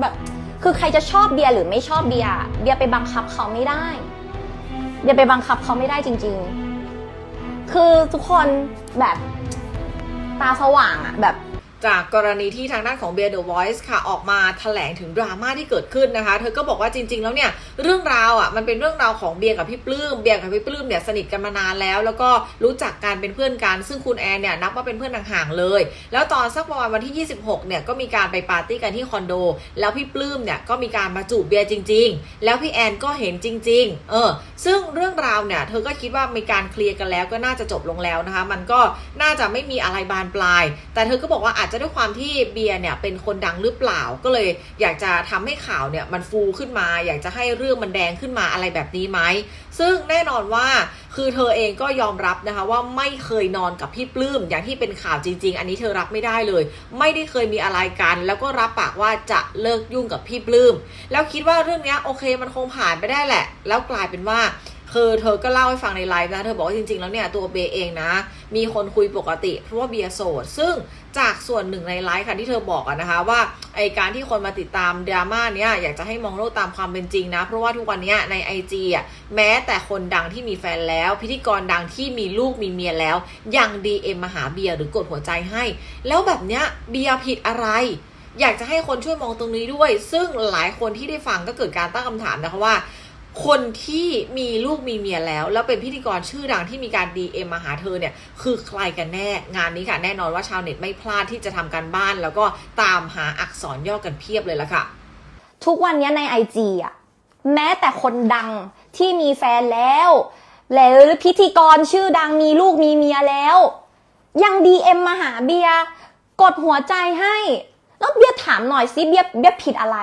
แบบคือใครจะชอบเบียร์หรือไม่ชอบเบียร์เบียร์ไปบังคับเขาไม่ได้ เบียร์ไปบังคับเขาไม่ได้จริง ๆ คือทุกคนแบบตาสว่างอะแบบ จากกรณีที่ทางด้านของเบียร์เดอะวอยซ์ค่ะออกมาแถลงถึงดราม่าที่เกิดขึ้นนะคะ เธอก็บอกว่าจริง ๆ แล้วเนี่ยเรื่องราวอะมันเป็นเรื่องราวของเบียร์กับพี่ปลื้มเบียร์กับพี่ปลื้มเนี่ยสนิทกันมานานแล้ว แล้วก็รู้จักกันเป็นเพื่อนกัน ซึ่งคุณแอนเนี่ยนับว่าเป็นเพื่อนห่างๆเลย แล้วตอนสักประมาณวันที่ 26เนี่ยก็มีการไปปาร์ตี้กันที่คอนโด แล้วพี่ปลื้มเนี่ยก็มีการมาจูบเบียร์จริง ๆ แล้วพี่แอนก็เห็นจริง ๆ เออ ซึ่งเรื่องราวเนี่ยเธอก็คิดว่ามีการเคลียร์กันแล้วก็น่าจะจบลงแล้วนะคะ มันก็น่าจะไม่มีอะไรบานปลาย แต่เธอก็บอกว่าอาจจะด้วยความที่เบียร์เนี่ยเป็นคนดังหรือเปล่า ก็เลยอยากจะทำให้ข่าวเนี่ยมันฟูขึ้นมา อยากจะให้เรื่องมันแดงขึ้นมาอะไรแบบนี้ไหม ซึ่งแน่นอนว่าคือเธอเองก็ยอมรับนะคะว่าไม่เคยนอนกับพี่ปลื้มอย่างที่เป็นข่าวจริง ๆ อันนี้เธอรับไม่ได้เลย ไม่ได้เคยมีอะไรกัน แล้วก็รับปากว่าจะเลิกยุ่งกับพี่ปลื้มแล้วคิดว่าเรื่องนี้โอเคมันคงผ่านไปได้แหละ แล้วกลายเป็นว่า คือเธอก็เล่าให้ฟังในไลฟ์นะเธอบอกว่าจริงๆแล้วเนี่ยตัวเบย์เองนะ มีคนคุยปกติเพราะว่าเบียร์โสด ซึ่งจากส่วนหนึ่งในไลฟ์ค่ะที่เธอบอกอะนะคะว่าไอการที่คนมาติดตามดราม่าเนี้ยอยากจะให้มองโลกตามความเป็นจริงนะ เพราะว่าทุกวันนี้ใน IG อะแม้แต่คนดังที่มีแฟนแล้ว พิธีกรดังที่มีลูกมีเมียแล้ว ยัง DM มาหาเบียร์หรือกดหัวใจให้ แล้วแบบเนี้ยเบียร์ผิดอะไรอยากจะให้คนช่วยมองตรงนี้ด้วย ซึ่งหลายคนที่ได้ฟังก็เกิดการตั้งคำถามนะคะว่า คนที่มีลูกมีเมียแล้ว แล้วเป็นพิธีกรชื่อดังที่มีการ DM มาหาเธอเนี่ย คือใครกันแน่งานนี้ค่ะ แน่นอนว่าชาวเน็ตไม่พลาดที่จะทำการบ้าน แล้วก็ตามหาอักษรย่อกันเพียบเลยละค่ะ ทุกวันนี้ในไอจีอะแม้แต่คนดังที่มีแฟนแล้วแล้วพิธีกรชื่อดังมีลูกมีเมียแล้ว ยังดีเอ็มมาหาเบียกดหัวใจให้ แล้วเบียถามหน่อยสิเบียเบียผิดอะไร